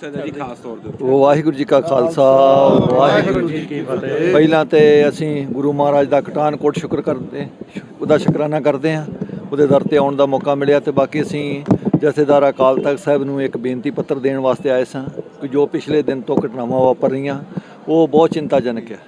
ਸਦਾ ਜੀ ਖਾਸ ਤੌਰ ਦੇ ਉੱਤੇ। ਵਾਹਿਗੁਰੂ ਜੀ ਕਾ ਖਾਲਸਾ, ਵਾਹਿਗੁਰੂ ਜੀ ਕੀ ਫਤਿਹ। ਪਹਿਲਾਂ ਤੇ ਅਸੀਂ ਗੁਰੂ ਮਹਾਰਾਜ ਦਾ ਕਟਾਨਕੋਟ ਸ਼ੁਕਰ ਕਰਦੇ, ਉਹਦਾ ਸ਼ੁਕਰਾਨਾ ਕਰਦੇ ਹਾਂ। ਉਹਦੇ ਦਰ ਤੇ ਆਉਣ ਦਾ ਮੌਕਾ ਮਿਲਿਆ ਤੇ ਬਾਕੀ ਅਸੀਂ ਜਥੇਦਾਰ ਅਕਾਲ ਤਖਤ ਸਾਹਿਬ ਨੂੰ ਇੱਕ ਬੇਨਤੀ ਪੱਤਰ ਦੇਣ ਵਾਸਤੇ ਆਏ ਸਾਂ ਕਿ ਜੋ ਪਿਛਲੇ ਦਿਨ ਤੋਂ ਘਟਨਾਵਾਂ ਵਾਪਰ ਰਹੀਆਂ, ਉਹ ਬਹੁਤ ਚਿੰਤਾਜਨਕ ਹੈ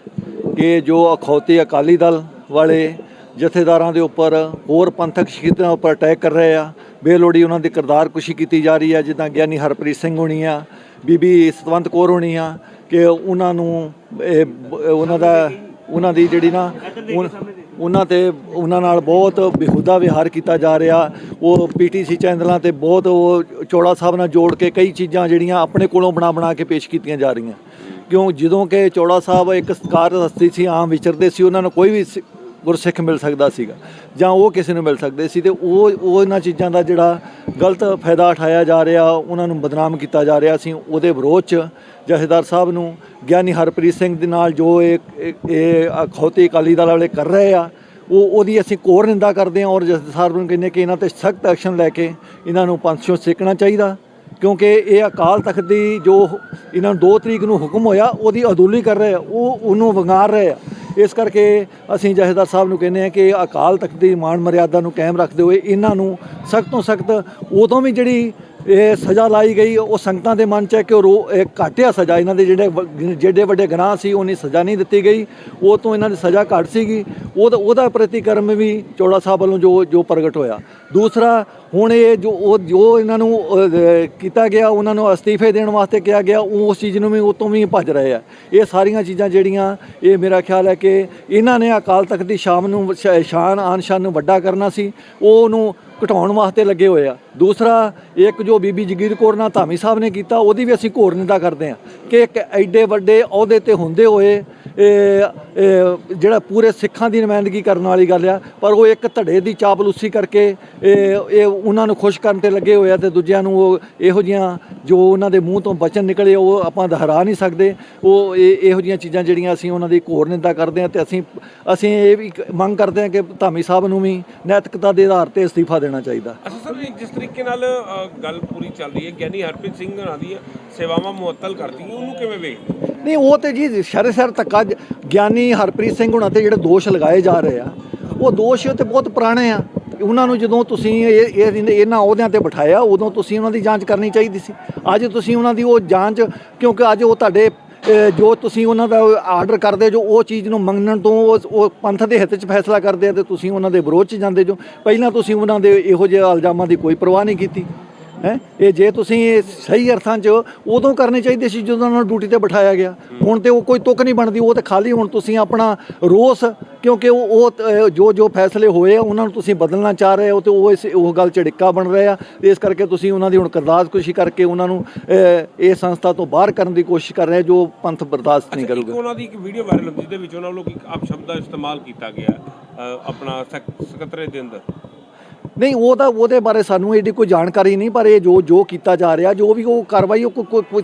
ਕਿ ਜੋ ਅਖੌਤੀ ਅਕਾਲੀ ਦਲ ਵਾਲੇ ਜਥੇਦਾਰਾਂ ਦੇ ਉੱਪਰ ਹੋਰ ਪੰਥਕ ਸ਼ਹੀਦਾਂ ਉੱਪਰ ਅਟੈਕ ਕਰ ਰਹੇ ਆ, ਬੇਲੋੜੀ ਉਹਨਾਂ ਦੀ ਕਿਰਦਾਰ ਕੁਸ਼ੀ ਕੀਤੀ ਜਾ ਰਹੀ ਹੈ, ਜਿੱਦਾਂ ਗਿਆਨੀ ਹਰਪ੍ਰੀਤ ਸਿੰਘ ਹੋਣੀ ਆ ਬੀਬੀ ਸਤਵੰਤ ਕੌਰ ਹੋਣੀ ਆ ਕਿ ਉਹਨਾਂ ਨੂੰ ਇਹ ਉਹਨਾਂ ਦਾ, ਉਹਨਾਂ ਦੀ ਜਿਹੜੀ ਨਾ ਉਹਨਾਂ ਤੇ, ਉਹਨਾਂ ਨਾਲ ਬਹੁਤ ਬੇਹੂਦਾ ਵਿਹਾਰ ਕੀਤਾ ਜਾ ਰਿਹਾ। ਉਹ ਪੀਟੀਸੀ ਚੈਨਲਾਂ ਤੇ ਬਹੁਤ ਉਹ ਚੋੜਾ ਸਾਹਿਬ ਨਾਲ ਜੋੜ ਕੇ ਕਈ ਚੀਜ਼ਾਂ ਜਿਹੜੀਆਂ ਆਪਣੇ ਕੋਲੋਂ ਬਣਾ ਬਣਾ ਕੇ ਪੇਸ਼ ਕੀਤੀਆਂ ਜਾ ਰਹੀਆਂ। ਕਿਉਂ? ਜਦੋਂ ਕਿ ਚੋੜਾ ਸਾਹਿਬ ਇੱਕ ਸਤਿਕਾਰ ਹਸਤੀ ਸੀ, ਆਮ ਵਿਚਰਦੇ ਸੀ, ਉਹਨਾਂ ਨੂੰ ਕੋਈ ਵੀ ਸਿ- ਗੁਰਸਿੱਖ ਮਿਲ ਸਕਦਾ ਸੀਗਾ ਜਾਂ ਉਹ ਕਿਸੇ ਨੂੰ ਮਿਲ ਸਕਦੇ ਸੀ ਤੇ ਉਹ ਉਹ ਇਹਨਾਂ ਚੀਜ਼ਾਂ ਦਾ ਜਿਹੜਾ ਗਲਤ ਫਾਇਦਾ ਉਠਾਇਆ ਜਾ ਰਿਹਾ, ਉਹਨਾਂ ਨੂੰ ਬਦਨਾਮ ਕੀਤਾ ਜਾ ਰਿਹਾ ਸੀ, ਉਹਦੇ ਵਿਰੋਧ ਚ ਜਥੇਦਾਰ ਸਾਹਿਬ ਨੂੰ ਗਿਆਨੀ ਹਰਪ੍ਰੀਤ ਸਿੰਘ ਦੇ ਨਾਲ ਜੋ ਇਹ, ਇਹ- ਇਹ ਅਖੌਤੀ ਅਕਾਲੀ ਦਲ ਵਾਲੇ ਕਰ ਰਹੇ ਆ, ਉਹ, ਉਹਦੀ ਅਸੀਂ ਕੋਰ ਨਿੰਦਾ ਕਰਦੇ ਹਾਂ ਔਰ ਜਥੇਦਾਰ ਸਾਹਿਬ ਨੂੰ ਕਹਿੰਦੇ ਕਿ ਇਹਨਾਂ ਤੇ ਸਖਤ ਐਕਸ਼ਨ ਲੈ ਕੇ ਇਹਨਾਂ ਨੂੰ ਪੰਥ ਸੇਕਣਾ ਚਾਹੀਦਾ, ਕਿਉਂਕਿ ਇਹ ਅਕਾਲ ਤਖਤ ਦੀ ਜੋ ਇਹਨਾਂ ਨੂੰ 2 ਤਰੀਕ ਨੂੰ ਹੁਕਮ ਹੋਇਆ, ਉਹਦੀ ਅਦੂਲੀ ਕਰ ਰਹੇ ਆ, ਉਹ ਉਹਨੂੰ ਵੰਗਾਰ ਰਹੇ ਆ। ਇਸ ਕਰਕੇ ਅਸੀਂ ਜਥੇਦਾਰ ਸਾਹਿਬ ਨੂੰ ਕਹਿੰਦੇ ਆ ਕਿ ਅਕਾਲ ਤਖਤ ਦੀ ਮਾਣ ਮਰਿਆਦਾ ਨੂੰ ਕਾਇਮ ਰੱਖਦੇ ਹੋਏ ਇਹਨਾਂ ਨੂੰ ਸਖਤ ਤੋਂ ਸਖਤ ਉਦੋਂ ਵੀ ਜਿਹੜੀ ਇਹ ਸਜ਼ਾ ਲਾਈ ਗਈ, ਉਹ ਸੰਗਤਾਂ ਦੇ ਮਨ ਚ ਹੈ ਕਿ ਉਹ ਰੋ- ਇਹ ਘਾਟਿਆ ਸਜ਼ਾ। ਇਹਨਾਂ ਦੇ ਜਿਹੜੇ ਜਿਹੜੇ ਵੱਡੇ ਗੁਨਾਹ ਸੀ, ਉਹਨੀ ਸਜ਼ਾ ਨਹੀਂ ਦਿੱਤੀ ਗਈ। ਉਹ ਤੋਂ ਇਹਨਾਂ ਦੀ ਸਜ਼ਾ ਘੱਟ ਸੀਗੀ। ਉਹਦਾ ਉਹਦਾ ਪ੍ਰਤੀਕਰਮ ਵੀ ਚੌੜਾ ਸਾਹਿਬ ਵੱਲੋਂ ਜੋ ਜੋ ਪ੍ਰਗਟ ਹੋਇਆ। ਦੂਸਰਾ ਹੁਣ ਇਹ ਜੋ ਉਹ ਜੋ ਇਹਨਾਂ ਨੂੰ ਕੀਤਾ ਗਿਆ, ਉਹਨਾਂ ਨੂੰ ਅਸਤੀਫੇ ਦੇਣ ਵਾਸਤੇ ਕਿਹਾ ਗਿਆ, ਉਹ ਉਸ ਚੀਜ਼ ਨੂੰ ਵੀ ਉਹ ਤੋਂ ਵੀ ਭੱਜ ਰਹੇ ਆ। ਇਹ ਸਾਰੀਆਂ ਚੀਜ਼ਾਂ ਜਿਹੜੀਆਂ, ਇਹ ਮੇਰਾ ਖਿਆਲ ਹੈ ਕਿ ਇਹਨਾਂ ਨੇ ਅਕਾਲ ਤਖਤ ਦੀ ਸ਼ਾਮ ਨੂੰ ਸ਼- ਸ਼ਾਨ ਆਨ ਸ਼ਾਨ ਨੂੰ ਵੱਡਾ ਕਰਨਾ ਸੀ, ਉਹ ਉਹਨੂੰ ਘਟਾਉਣ ਵਾਸਤੇ ਲੱਗੇ ਹੋਏ ਆ। ਦੂਸਰਾ, ਇੱਕ ਜੋ ਬੀਬੀ ਜਗੀਰ ਕੌਰ ਨਾਲ ਧਾਮੀ ਸਾਹਿਬ ਨੇ ਕੀਤਾ, ਉਹਦੀ ਵੀ ਅਸੀਂ ਘੋਰ ਨਿੰਦਾ ਕਰਦੇ ਹਾਂ ਕਿ ਇੱਕ ਐਡੇ ਵੱਡੇ ਅਹੁਦੇ ਤੇ ਹੁੰਦੇ ਹੋਏ ਜਿਹੜਾ ਪੂਰੇ ਸਿੱਖਾਂ ਦੀ ਨੁਮਾਇੰਦਗੀ ਕਰਨ ਵਾਲੀ ਗੱਲ ਆ, ਪਰ ਉਹ ਇੱਕ ਧੜੇ ਦੀ ਚਾਪਲੂਸੀ ਕਰਕੇ ਇਹ ਉਹਨਾਂ ਨੂੰ ਖੁਸ਼ ਕਰਨ ਤੇ ਲੱਗੇ ਹੋਏ ਆ ਤੇ ਦੂਜਿਆਂ ਨੂੰ ਉਹ ਇਹੋ ਜੀਆਂ ਜੋ ਉਹਨਾਂ ਦੇ ਮੂੰਹ ਤੋਂ ਬਚਨ ਨਿਕਲੇ ਉਹ ਆਪਾਂ ਦੁਹਰਾ ਨਹੀਂ ਸਕਦੇ। ਉਹ ਇਹ ਇਹੋ ਜੀਆਂ ਚੀਜ਼ਾਂ ਜਿਹੜੀਆਂ ਅਸੀਂ ਉਹਨਾਂ ਦੀ ਘੋਰ ਨਿੰਦਾ ਕਰਦੇ ਹਾਂ ਤੇ ਅਸੀਂ ਅਸੀਂ ਇਹ ਵੀ ਮੰਗ ਕਰਦੇ ਹਾਂ ਕਿ ਧਾਮੀ ਸਾਹਿਬ ਨੂੰ ਵੀ ਨੈਤਿਕਤਾ ਦੇ ਆਧਾਰ ਤੇ ਅਸਤੀਫਾ ਦੇਣਾ ਚਾਹੀਦਾ। ਅੱਛਾ ਸਰ ਜਿਸ ਤਰੀਕੇ ਨਾਲ ਗੱਲ ਪੂਰੀ ਚੱਲ ਰਹੀ ਹੈ ਗਿਆਨੀ ਹਰਪ੍ਰੀਤ ਸਿੰਘ ਹੋਰਾਂ ਦੀਆਂ ਸੇਵਾਵਾਂ ਮੁਅੱਤਲ ਕਰਤੀਆਂ ਉਹਨੂੰ ਕਿਵੇਂ ਵੇਖਦੇ ਨਹੀਂ ਉਹ ਤੇ ਜੀ ਸ਼ਰ ਸ਼ਰ ਜ- ਗਿਆਨੀ ਹਰਪ੍ਰੀਤ ਸਿੰਘ ਹੁਣਾਂ ਤੇ ਜਿਹੜੇ ਦੋਸ਼ ਲਗਾਏ ਜਾ ਰਹੇ ਆ ਉਹ ਦੋਸ਼ ਤੇ ਬਹੁਤ ਪੁਰਾਣੇ ਆ। ਉਹਨਾਂ ਨੂੰ ਜਦੋਂ ਤੁਸੀਂ ਇਹ, ਇਹ- ਇਹਨਾਂ ਅਹੁਦਿਆਂ ਤੇ ਬਿਠਾਇਆ, ਉਦੋਂ ਤੁਸੀਂ ਉਹਨਾਂ ਦੀ ਜਾਂਚ ਕਰਨੀ ਚਾਹੀਦੀ ਸੀ। ਅੱਜ ਤੁਸੀਂ ਉਹਨਾਂ ਦੀ ਉਹ ਜਾਂਚ, ਕਿਉਂਕਿ ਅੱਜ ਉਹ ਤੁਹਾਡੇ ਜੋ ਤੁਸੀਂ ਉਹਨਾਂ ਦਾ ਆਰਡਰ ਕਰਦੇ ਜੋ ਉਹ ਚੀਜ਼ ਨੂੰ ਮੰਗਣ ਤੋਂ ਉਹ ਉਹ ਪੰਥ ਦੇ ਹਿੱਤ 'ਚ ਫੈਸਲਾ ਕਰਦੇ ਆ ਤੇ ਤੁਸੀਂ ਉਹਨਾਂ ਦੇ ਵਿਰੋਧ 'ਚ ਜਾਂਦੇ ਜੋ। ਪਹਿਲਾਂ ਤੁਸੀਂ ਉਹਨਾਂ ਦੇ ਇਹੋ ਜਿਹੇ ਇਲਜ਼ਾਮਾਂ ਦੀ ਕੋਈ ਪਰਵਾਹ ਨਹੀਂ ਕੀਤੀ। ਹੈ? ਇਹ ਜੇ ਤੁਸੀਂ ਇਹ ਸਹੀ ਅਰਥਾਂ 'ਚ ਉਦੋਂ ਕਰਨੇ ਚਾਹੀਦੇ ਸੀ ਜਦੋਂ ਉਹਨਾਂ ਨੂੰ ਡਿਊਟੀ ਤੇ ਬਿਠਾਇਆ ਗਿਆ। ਹੁਣ ਤੇ ਉਹ ਕੋਈ ਤੁਕ ਨਹੀਂ ਬਣਦੀ ਉਹ ਤੇ ਖਾਲੀ। ਹੁਣ ਤੁਸੀਂ ਆਪਣਾ ਰੋਸ ਕਿਉਂਕਿ ਉਹ ਉਹ ਜੋ ਜੋ ਫੈਸਲੇ ਹੋਏ ਆ ਉਹਨਾਂ ਨੂੰ ਤੁਸੀਂ ਬਦਲਣਾ ਚਾਹ ਰਹੇ ਹੋ ਤੇ ਉਹ ਇਸ ਉਹ ਗੱਲ ਝੜਿੱਕਾ ਬਣ ਰਿਹਾ ਇਸ ਕਰਕੇ ਤੁਸੀਂ ਉਹਨਾਂ ਦੀ ਹੁਣ ਕਰਦਾਸਕੁਸ਼ੀ ਕਰਕੇ ਉਹਨਾਂ ਨੂੰ ਇਹ ਸੰਸਥਾ ਤੋਂ ਬਾਹਰ ਕਰਨ ਦੀ ਕੋਸ਼ਿਸ਼ ਕਰ ਰਹੇ ਜੋ ਪੰਥ ਬਰਦਾਸ਼ਤ ਨਹੀਂ ਕਰੂਗਾ। ਉਹਨਾਂ ਦੀ ਇੱਕ ਵੀਡੀਓ ਵਾਇਰਲ ਹੁੰਦੀ ਜਿਹਦੇ ਵਿੱਚ ਉਹਨਾਂ ਵੱਲੋਂ ਇੱਕ ਅਪਸ਼ਬਦ ਦਾ ਇਸਤੇਮਾਲ ਕੀਤਾ ਗਿਆ ਆਪਣਾ ਸੈਕ- ਸਕੱਤਰੇ ਦੇ ਅੰਦਰ। ਨਹੀਂ, ਉਹ ਤਾਂ ਉਹਦੇ ਬਾਰੇ ਸਾਨੂੰ ਇਹਦੀ ਕੋਈ ਜਾਣਕਾਰੀ ਨਹੀਂ, ਪਰ ਇਹ ਜੋ ਜੋ ਕੀਤਾ ਜਾ ਰਿਹਾ, ਜੋ ਵੀ ਉਹ ਕਾਰਵਾਈ ਉਹ ਕੋਈ- ਕੋਈ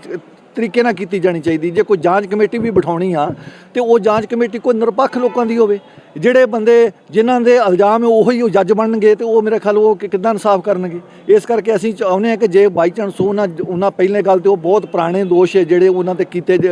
ਤਰੀਕੇ ਨਾਲ ਕੀਤੀ ਜਾਣੀ ਚਾਹੀਦੀ। ਜੇ ਕੋਈ ਜਾਂਚ ਕਮੇਟੀ ਵੀ ਬਿਠਾਉਣੀ ਆ, ਤੇ ਉਹ ਜਾਂਚ ਕਮੇਟੀ ਕੋਈ ਨਿਰਪੱਖ ਲੋਕਾਂ ਦੀ ਹੋਵੇ। ਜਿਹੜੇ ਬੰਦੇ, ਜਿਨ੍ਹਾਂ ਦੇ ਇਲਜ਼ਾਮ ਹੈ, ਉਹੀ ਉਹ ਜੱਜ ਬਣਨਗੇ, ਤੇ ਉਹ ਮੇਰੇ ਖਿਆਲ ਉਹ ਕਿ- ਕਿੱਦਾਂ ਇਨਸਾਫ ਕਰਨਗੇ। ਇਸ ਕਰਕੇ ਅਸੀਂ ਚਾਹੁੰਦੇ ਹਾਂ ਕਿ ਜੇ ਬਾਈ ਚਾਂਸ ਉਹਨਾਂ ਉਹਨਾਂ ਪਹਿਲੇ ਗੱਲ ਤੇ ਉਹ ਬਹੁਤ ਪੁਰਾਣੇ ਦੋਸ਼ ਹੈ, ਜਿਹੜੇ ਉਹਨਾਂ ਤੇ ਕੀਤੇ ਜ-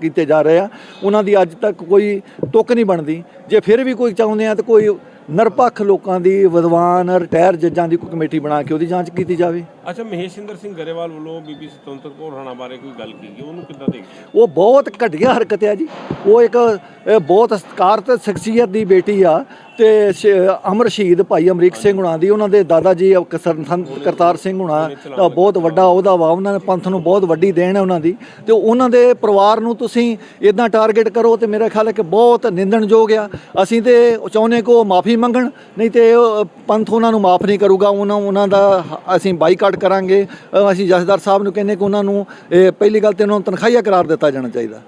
ਕੀਤੇ ਜਾ ਰਹੇ ਆ, ਉਹਨਾਂ ਦੀ ਅੱਜ ਤੱਕ ਕੋਈ ਤੁਕ ਨਹੀਂ ਬਣਦੀ। ਜੇ ਫਿਰ ਵੀ ਕੋਈ ਚਾਹੁੰਦੇ ਆ ਤੇ ਕੋਈ ਨਿਰਪੱਖ ਲੋਕਾਂ ਦੀ ਵਿਦਵਾਨ, ਰਿਟਾਇਰ ਜੱਜਾਂ ਦੀ ਕੋਈ ਕਮੇਟੀ ਬਣਾ ਕੇ ਉਹਦੀ ਜਾਂਚ ਕੀਤੀ ਜਾਵੇ? ਅੱਛਾ ਮਹੇਸ਼ਿੰਦਰ ਸਿੰਘ ਗਰੇਵਾਲ ਵੱਲੋਂ ਬੀਬੀ ਸਤਵੰਤਰ ਕੌਰ ਰਾਣਾ ਬਾਰੇ ਕੋਈ ਗੱਲ ਕੀਤੀ? ਉਹਨੂੰ ਕਿੱਦਾਂ ਦੇਖਦੇ ਉਹ ਬਹੁਤ ਘਟੀਆ ਹਰਕਤ ਹੈ ਜੀ। ਉਹ ਇੱਕ ਇਹ ਬਹੁਤ ਸਤਿਕਾਰਤ ਸ਼ਖਸੀਅਤ ਦੀ ਬੇਟੀ ਆ ਤੇ ਸ਼- ਅਮਰ ਸ਼ਹੀਦ ਭਾਈ ਅਮਰੀਕ ਸਿੰਘ ਹੁਣਾਂ ਦੀ। ਉਹਨਾਂ ਦੇ ਦਾਦਾ ਜੀ ਕਸਰ- ਸੰਤ ਕਰਤਾਰ ਸਿੰਘ ਹੁਣਾਂ ਦਾ ਬਹੁਤ ਵੱਡਾ ਉਹਦਾ ਵਾ ਉਹਨਾਂ ਨੇ ਪੰਥ ਨੂੰ ਬਹੁਤ ਵੱਡੀ ਦੇਣ ਹੈ ਉਹਨਾਂ ਦੀ। ਤੇ ਉਹਨਾਂ ਦੇ ਪਰਿਵਾਰ ਨੂੰ ਤੁਸੀਂ ਇਦਾਂ ਟਾਰਗੇਟ ਕਰੋ ਤੇ ਮੇਰਾ ਖਿਆਲ ਹੈ ਕਿ ਬਹੁਤ ਨਿੰਦਣਯੋਗ ਆ। ਅਸੀਂ ਤੇ ਚਾਹੁੰਦੇ ਕਿ ਮਾਫੀ ਮੰਗਣ ਨਹੀਂ ਤੇ ਉਹ ਪੰਥ ਉਹਨਾਂ ਨੂੰ ਮਾਫ ਨਹੀਂ ਕਰੂਗਾ। ਉਹਨਾਂ ਉਹਨਾਂ ਦਾ ਹ- ਅਸੀਂ ਬਾਈਕਾਟ ਕਰਾਂਗੇ। ਅ, ਅਸੀਂ ਜਥੇਦਾਰ ਸਾਹਿਬ ਨੂੰ ਕਹਿੰਦੇ ਕਿ ਉਹਨਾਂ ਨੂੰ ਇਹ ਪਹਿਲੀ ਗੱਲ ਤੇ ਉਹਨਾਂ ਨੂੰ ਤਨਖਾਹੀਆ ਕਰਾਰ ਦਿੱਤਾ ਜਾਣਾ ਚਾਹੀਦਾ।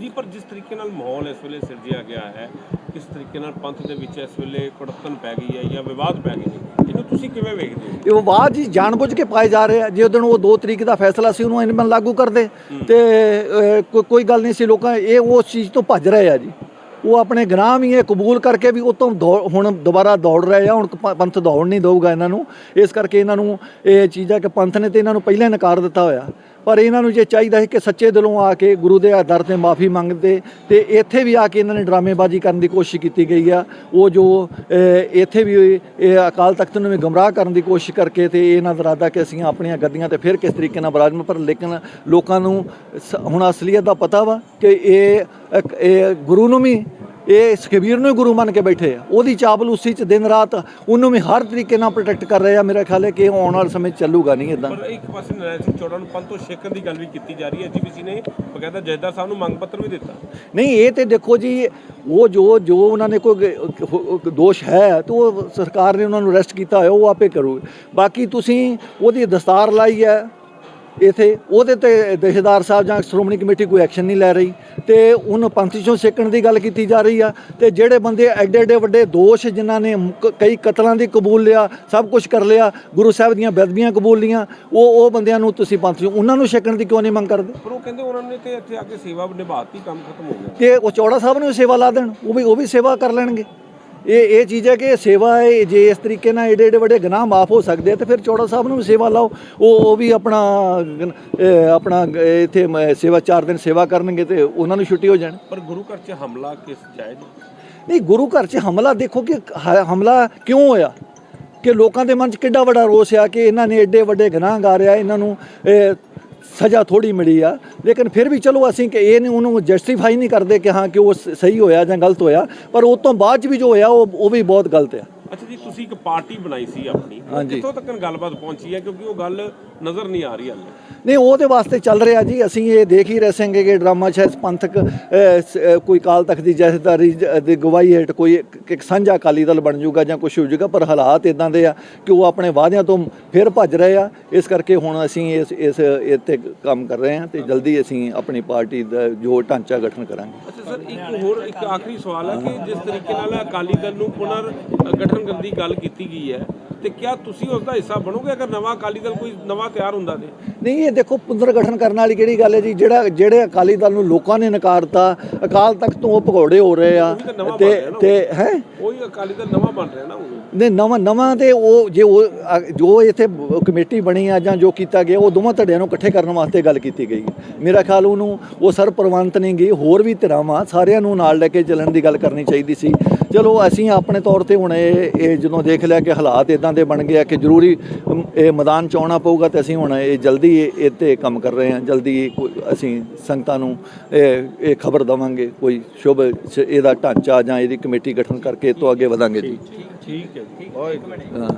ਜੀ ਪਰ ਜਿਸ ਤਰੀਕੇ ਨਾਲ ਮਾਹੌਲ ਇਸ ਵੇਲੇ ਸਿਰਜਿਆ ਗਿਆ ਹੈ ਕਿਸ ਤਰੀਕੇ ਨਾਲ ਪੰਥ ਦੇ ਵਿੱਚ ਇਸ ਵੇਲੇ ਕੁੜਤਨ ਪੈ ਗਈ ਹੈ ਜਾਂ ਵਿਵਾਦ ਪੈ ਗਏ ਨੇ ਇਹਨੂੰ ਤੁਸੀਂ ਕਿਵੇਂ ਵੇਖਦੇ ਹੋ? ਇਹ ਬਾਅਦ ਜੀ ਜਾਣਬੁੱਝ ਕੇ ਪਾਏ ਜਾ ਰਹੇ ਆ। ਜੇ ਉਦੋਂ ਉਹ 2 ਤਰੀਕ ਦਾ ਫੈਸਲਾ ਸੀ ਉਹਨੂੰ ਇਹਨਾਂ ਲਾਗੂ ਕਰਦੇ। ਤੇ ਕੋਈ ਗੱਲ ਨਹੀਂ ਸੀ ਲੋਕਾਂ ਇਹ ਉਸ ਚੀਜ਼ ਤੋਂ ਭੱਜ ਰਹੇ ਆ ਜੀ। ਉਹ ਆਪਣੇ ਗੁਨਾਹ ਵੀ ਇਹ ਕਬੂਲ ਕਰਕੇ ਵੀ ਉਹ ਤੋਂ ਦੌੜ- ਹੁਣ ਦੁਬਾਰਾ ਦੌੜ ਰਹੇ ਆ ਹੁਣ ਪੰਥ ਦੌੜ ਨਹੀਂ ਦਊਗਾ ਇਹਨਾਂ ਨੂੰ। ਇਸ ਕਰਕੇ ਇਹਨਾਂ ਨੂੰ ਇਹ ਚੀਜ਼ ਆ ਕਿ ਪੰਥ ਨੇ ਤੇ ਇਹਨਾਂ ਨੂੰ ਪਹਿਲਾਂ ਹੀ ਨਕਾਰ ਦਿੱਤਾ ਹੋਇਆ। ਪਰ ਇਹਨਾਂ ਨੂੰ ਜੇ ਚਾਹੀਦਾ ਹੈ ਕਿ ਸੱਚੇ ਦਿਲੋਂ ਆ ਕੇ ਗੁਰੂ ਦੇ ਦਰ ਤੇ ਮਾਫੀ ਮੰਗਦੇ, ਤੇ ਇੱਥੇ ਵੀ ਆ ਕੇ ਇਹਨਾਂ ਨੇ ਡਰਾਮੇਬਾਜ਼ੀ ਕਰਨ ਦੀ ਕੋਸ਼ਿਸ਼ ਕੀਤੀ ਗਈ ਆ। ਉਹ ਜੋ ਇੱਥੇ ਵੀ ਇਹ ਅਕਾਲ ਤਖਤ ਨੂੰ ਵੀ ਗਮਰਾਹ ਕਰਨ ਦੀ ਕੋਸ਼ਿਸ਼ ਕਰਕੇ ਤੇ ਇਹਨਾਂ ਦਾ ਇਰਾਦਾ ਕਿ ਅਸੀਂ ਆਪਣੀਆਂ ਗੱਦੀਆਂ ਤੇ ਫਿਰ ਕਿਸ ਤਰੀਕੇ ਨਾਲ ਬਰਾਜਮ ਪਰ ਲੇਕਿਨ ਲੋਕਾਂ ਨੂੰ ਸ- ਹੁਣ ਅਸਲੀਅਤ ਦਾ ਪਤਾ ਵਾ ਕਿ ਇਹ ਗੁਰੂ ਨੂੰ ਵੀ ਇਹ ਸਕਬੀਰ ਨੂੰ ਗੁਰੂ ਮੰਨ ਕੇ ਬੈਠੇ ਆ। ਉਹਦੀ ਚਾਪਲੂਸੀ ਚ ਦਿਨ ਰਾਤ ਉਹਨੂੰ ਵੀ ਹਰ ਤਰੀਕੇ ਨਾਲ ਪ੍ਰੋਟੈਕਟ ਕਰ ਰਹੇ ਆ। ਮੇਰਾ ਖਿਆਲ ਹੈ ਕਿ ਆਉਣ ਵਾਲੇ ਸਮੇਂ ਚੱਲੂਗਾ ਨਹੀਂ ਇਦਾਂ ਪਰ ਇੱਕ ਪਾਸੇ ਨਰਾਇਣ ਸਿੰਘ ਚੌੜਾ ਨੂੰ ਪੰਥ ਤੋਂ ਛੇਕਣ ਦੀ ਗੱਲ ਵੀ ਕੀਤੀ ਜਾ ਰਹੀ ਹੈ। ਜੀਬੀਸੀ ਨੇ ਬਕਾਇਦਾ ਜਥੇਦਾਰ ਸਾਹਿਬ ਨੂੰ ਮੰਗ ਪੱਤਰ ਵੀ ਦਿੱਤਾ। ਨਹੀਂ ਇਹ ਤੇ ਦੇਖੋ ਜੀ ਉਹ ਜੋ ਜੋ ਉਹਨਾਂ ਨੇ ਕੋਈ ਦੋਸ਼ ਹੈ ਤਾਂ ਉਹ ਸਰਕਾਰ ਨੇ ਉਹਨਾਂ ਨੂੰ ਅਰੈਸਟ ਕੀਤਾ ਹੋਇਆ ਉਹ ਆਪੇ ਕਰੂਗੇ। ਬਾਕੀ ਤੁਸੀਂ ਉਹਦੀ ਦਸਤਾਰ ਲਾਈ ਹੈ ਇਥੇ। ਉਹਦੇ ਤੇ ਦਹਿਸ਼ਤਦਾਰ ਸਾਹਿਬ ਜਾਂ ਸ਼੍ਰੋਮਣੀ ਕਮੇਟੀ ਕੋਈ ਐਕਸ਼ਨ ਨਹੀਂ ਲੈ ਰਹੀ। ਤੇ ਉਹਨੂੰ ਪੰਥੀ ਚੋਂ ਸੇਕਣ ਦੀ ਗੱਲ ਕੀਤੀ ਜਾ ਰਹੀ ਆ ਤੇ ਜਿਹੜੇ ਬੰਦੇ ਐਡੇ ਐਡੇ ਵੱਡੇ ਦੋਸ਼ ਜਿਨ੍ਹਾਂ ਨੇ ਕਈ ਕਤਲਾਂ ਦੀ ਕਬੂਲ ਲਿਆ ਸਭ ਕੁਝ ਕਰ ਲਿਆ ਗੁਰੂ ਸਾਹਿਬ ਦੀਆਂ ਬੇਅਦਬੀਆਂ ਕਬੂਲ ਲੀਆਂ ਉਹ ਉਹ ਬੰਦਿਆਂ ਨੂੰ ਤੁਸੀਂ ਪੰਥੀ ਉਹਨਾਂ ਨੂੰ ਛੇਕਣ ਦੀ ਕਿਉਂ ਨਹੀਂ ਮੰਗ ਕਰਦੇ? ਪਰ ਉਹ ਕਹਿੰਦੇ ਉਹਨਾਂ ਨੇ ਤੇ ਇੱਥੇ ਆ ਕੇ ਸੇਵਾ ਨਿਭਾਤੀ ਕੰਮ ਖਤਮ ਹੋ ਗਿਆ। ਕਿ ਉਹ ਚੌੜਾ ਸਾਹਿਬ ਨੂੰ ਸੇਵਾ ਲਾ ਦੇਣ ਉਹ ਵੀ ਉਹ ਵੀ ਸੇਵਾ ਕਰ ਲੈਣਗੇ। ਇਹ ਇਹ ਚੀਜ਼ ਹੈ ਕਿ ਸੇਵਾ ਹੈ ਜੇ ਇਸ ਤਰੀਕੇ ਨਾਲ ਏਡੇ ਏਡੇ ਵੱਡੇ ਗੁਨਾਹ ਮਾਫ ਹੋ ਸਕਦੇ ਆ ਤੇ ਫਿਰ ਚੌੜਾ ਸਾਹਿਬ ਨੂੰ ਵੀ ਸੇਵਾ ਲਾਓ। ਉਹ ਉਹ ਵੀ ਆਪਣਾ ਆਪਣਾ ਇੱਥੇ ਸੇਵਾ ਚਾਰ ਦਿਨ ਸੇਵਾ ਕਰਨਗੇ ਤੇ ਉਹਨਾਂ ਨੂੰ ਛੁੱਟੀ ਹੋ ਜਾਣ। ਪਰ ਗੁਰੂ ਘਰ 'ਚ ਹਮਲਾ ਕਿਸ ਜਾਇਜ਼? ਨਹੀਂ ਗੁਰੂ ਘਰ 'ਚ ਹਮਲਾ ਦੇਖੋ ਕਿ ਹਮਲਾ ਕਿਉਂ ਹੋਇਆ? ਕਿ ਲੋਕਾਂ ਦੇ ਮਨ 'ਚ ਕਿੱਡਾ ਵੱਡਾ ਰੋਸ ਆ ਕਿ ਇਹਨਾਂ ਨੇ ਏਡੇ ਵੱਡੇ ਗੁਨਾਹਗਾਰ ਆ ਇਹਨਾਂ ਨੂੰ ਸਜ਼ਾ ਥੋੜੀ ਮਿਲੀ ਆ। ਲੇਕਿਨ ਫਿਰ ਵੀ ਚਲੋ ਅਸੀਂ ਕਿ ਇਹ ਨਹੀਂ ਉਹਨੂੰ ਜਸਟੀਫਾਈ ਨਹੀਂ ਕਰਦੇ ਕਿ ਹਾਂ ਕਿ ਉਹ ਸਹੀ ਹੋਇਆ ਜਾਂ ਗਲਤ ਹੋਇਆ। ਪਰ ਉਸ ਤੋਂ ਬਾਅਦ 'ਚ ਵੀ ਜੋ ਹੋਇਆ, ਉਹ ਉਹ ਵੀ ਬਹੁਤ ਗਲਤ ਆ। ਅੱਛਾ ਜੀ ਤੁਸੀਂ ਇੱਕ ਪਾਰਟੀ ਬਣਾਈ ਸੀ ਆਪਣੀ। ਹਾਂਜੀ। ਕਿੱਥੋਂ ਤੱਕ ਗੱਲਬਾਤ ਪਹੁੰਚੀ ਹੈ? ਕਿਉਂਕਿ ਉਹ ਗੱਲ ਨਜ਼ਰ ਨਹੀਂ ਆ ਰਹੀ ਹਾਲੇ। ਨਹੀਂ ਉਹਦੇ ਵਾਸਤੇ ਚੱਲ ਰਿਹਾ ਜੀ। ਅਸੀਂ ਇਹ ਦੇਖ ਹੀ ਰਹੇ ਸੰਗੇ ਕਿ ਡਰਾਮਾ ਸ਼ਾਇਦ ਪੰਥਕ ਅਹ, ਸ- ਅਹ, ਕੋਈ ਕਾਲ ਤਖਤ ਦੀ ਜਥੇਦਾਰੀ ਜ- ਦੀ ਗਵਾਹੀ ਹੇਠ ਕੋਈ ਇੱਕ ਇੱਕ ਸਾਂਝਾ ਅਕਾਲੀ ਦਲ ਬਣ ਜਾਊਗਾ ਜਾਂ ਕੁਝ ਹੋ ਜਾਊਗਾ ਪਰ ਹਾਲਾਤ ਇਦਾਂ ਦੇ ਆ ਕਿ ਉਹ ਆਪਣੇ ਵਾਅਦਿਆਂ ਤੋਂ ਫਿਰ ਭੱਜ ਰਹੇ ਆ। ਇਸ ਕਰਕੇ ਹੁਣ ਅਸੀਂ ਇਸ ਇਸ ਇੱਥੇ ਕੰਮ ਕਰ ਰਹੇ ਹਾਂ ਤੇ ਜਲਦੀ ਅਸੀਂ ਆਪਣੀ ਪਾਰਟੀ ਦਾ ਜੋ ਢਾਂਚਾ ਗਠਨ ਕਰਾਂਗੇ। ਅੱਛਾ ਸਰ ਇੱਕ ਹੋਰ ਇੱਕ ਆਖਰੀ ਸਵਾਲ ਹੈ ਕਿ ਜਿਸ ਤਰੀਕੇ ਨਾਲ ਅਕਾਲੀ ਦਲ ਨੂੰ ਪੁਨਰ ਗਠਨ ਦੀ ਗੱਲ ਕੀਤੀ ਗਈ ਹੈ। ਤੇ ਕਿਆ ਤੁਸੀਂ ਉਸ ਦਾ ਹਿੱਸਾ ਬਣੋਗੇ ਅਗਰ ਨਵਾਂ ਅਕਾਲੀ ਦਲ ਕੋਈ ਨਵਾਂ ਤਿਆਰ ਹੁੰਦਾ ਤੇ? ਨਹੀਂ ਇਹ ਦੇਖੋ ਪੁਨਰ ਗਠਨ ਕਰਨ ਵਾਲੀ ਕਿਹੜੀ ਗੱਲ ਹੈ ਜੀ? ਜਿਹੜਾ ਜਿਹੜੇ ਅਕਾਲੀ ਦਲ ਨੂੰ ਲੋਕਾਂ ਨੇ ਨਕਾਰਤਾ ਅਕਾਲ ਤਖਤ ਤੋਂ ਭਗੌੜੇ ਹੋ ਰਹੇ ਆ ਤਾਂ ਤੇ ਹੈ? ਕੋਈ ਅਕਾਲੀ ਦਲ ਨਵਾਂ ਬਣ ਰਿਹਾ ਨਾ ਹੁਣ ਨੇ ਨਵਾਂ ਨਵਾਂ ਤੇ ਉਹ ਜੇ ਉਹ ਜੋ ਇੱਥੇ ਕਮੇਟੀ ਬਣੀ ਆ ਜਾਂ ਜੋ ਕੀਤਾ ਗਿਆ ਉਹ ਦੋਵਾਂ ਧੜਿਆਂ ਨੂੰ ਇਕੱਠੇ ਕਰਨ ਵਾਸਤੇ ਗੱਲ ਕੀਤੀ ਗਈ ਮੇਰਾ ਖਿਆਲ ਉਹਨੂੰ ਉਹ ਸਰਪ੍ਰਵੰਤ ਨਹੀਂ ਗਈ ਹੋਰ ਵੀ ਧਿਰਾਵਾਂ ਸਾਰਿਆਂ ਨੂੰ ਨਾਲ ਲੈ ਕੇ ਚੱਲਣ ਦੀ ਗੱਲ ਕਰਨੀ ਚਾਹੀਦੀ ਸੀ। ਚਲੋ ਅਸੀਂ ਆਪਣੇ ਤੌਰ ਤੇ ਹੁਣ ਇਹ ਜਦੋਂ ਦੇਖ ਲਿਆ ਕਿ ਹਾਲਾਤ ਇਦਾਂ ਦੇ ਬਣ ਗਏ ਆ ਕਿ ਜ਼ਰੂਰੀ ਇਹ ਮੈਦਾਨ ਚ ਆਉਣਾ ਪਊਗਾ ਤੇ ਅਸੀਂ ਹੁਣ ਇਹ ਜਲਦੀ ਇਹ ਤੇ ਕੰਮ ਕਰ ਰਹੇ ਹਾਂ ਜਲਦੀ ਅਸੀਂ ਸੰਗਤਾਂ ਨੂੰ ਇਹ ਇਹ ਖਬਰ ਦਵਾਂਗੇ ਕੋਈ ਸ਼ੁਭ ਇਹਦਾ ਢਾਂਚਾ ਜਾਂ ਇਹਦੀ ਕਮੇਟੀ ਗਠਨ ਕਰਕੇ ਇਹ ਤੋਂ ਅੱਗੇ ਵਧਾਂਗੇ ਜੀ। ਠੀਕ ਹੈ ਜੀ।